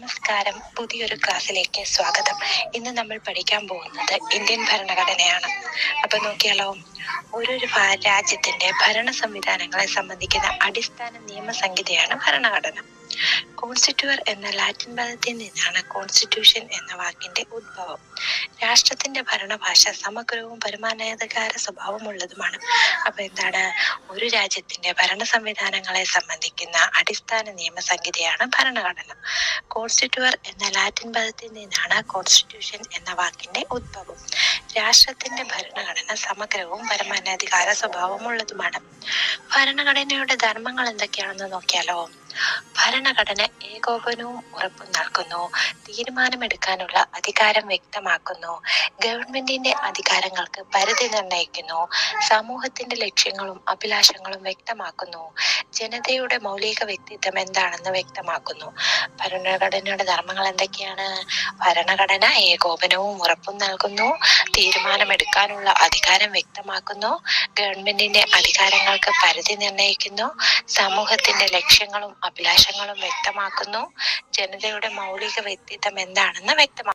നമസ്കാരം. പുതിയൊരു ക്ലാസ്സിലേക്ക് സ്വാഗതം. ഇന്ന് നമ്മൾ പഠിക്കാൻ പോകുന്നത് ഇന്ത്യൻ ഭരണഘടനയാണ്. അപ്പൊ നോക്കിയാലോ ഓരോരു രാജ്യത്തിന്റെ ഭരണ സംവിധാനങ്ങളെ സംബന്ധിക്കുന്ന അടിസ്ഥാന നിയമസംഹിതയാണ് ഭരണഘടന. കോൺസ്റ്റിറ്റ്യൂർ എന്ന ലാറ്റിൻ പദത്തിൽ നിന്നാണ് കോൺസ്റ്റിറ്റ്യൂഷൻ എന്ന വാക്കിന്റെ ഉത്ഭവം രാഷ്ട്രത്തിന്റെ ഭരണഭാഷ സമഗ്രവും പരമാനധികാര സ്വഭാവമുള്ളതുമാണ്. അപ്പൊ എന്താണ്? ഒരു രാജ്യത്തിന്റെ ഭരണ സംവിധാനങ്ങളെ സംബന്ധിക്കുന്ന അടിസ്ഥാന നിയമസംഹിതയാണ് ഭരണഘടന. കോൺസ്റ്റിറ്റ്യൂർ എന്ന ലാറ്റിൻ പദത്തിൽ നിന്നാണ് കോൺസ്റ്റിറ്റ്യൂഷൻ എന്ന വാക്കിന്റെ ഉദ്ഭവം രാഷ്ട്രത്തിന്റെ ഭരണഘടന സമഗ്രവും പരമാനധികാര സ്വഭാവമുള്ളതുമാണ്. ഭരണഘടനയുടെ ധർമ്മങ്ങൾ എന്തൊക്കെയാണെന്ന് നോക്കിയാലോ? ഭരണഘടന ഏകോപനവും ഉറപ്പും നൽകുന്നു. തീരുമാനമെടുക്കാനുള്ള അധികാരം വ്യക്തമാക്കുന്നു. ഗവൺമെന്റിന്റെ അധികാരങ്ങൾക്ക് പരിധി നിർണയിക്കുന്നു. സമൂഹത്തിന്റെ ലക്ഷ്യങ്ങളും അഭിലാഷങ്ങളും വ്യക്തമാക്കുന്നു. ജനതയുടെ മൗലിക വ്യക്തിത്വം എന്താണെന്ന് വ്യക്തമാക്കുന്നു. ഭരണഘടനയുടെ ധർമ്മങ്ങൾ എന്തൊക്കെയാണ്? ഭരണഘടന ഏകോപനവും ഉറപ്പും നൽകുന്നു. തീരുമാനമെടുക്കാനുള്ള അധികാരം വ്യക്തമാക്കുന്നു. ഗവൺമെന്റിന്റെ അധികാരങ്ങൾക്ക് പരിധി നിർണയിക്കുന്നു. സമൂഹത്തിന്റെ ലക്ഷ്യങ്ങളും അഭിലാഷങ്ങളും വ്യക്തമാക്കുന്നു. ജനതയുടെ മൗലിക വ്യക്തിത്വം എന്താണെന്ന് വ്യക്തമാക്കുന്നു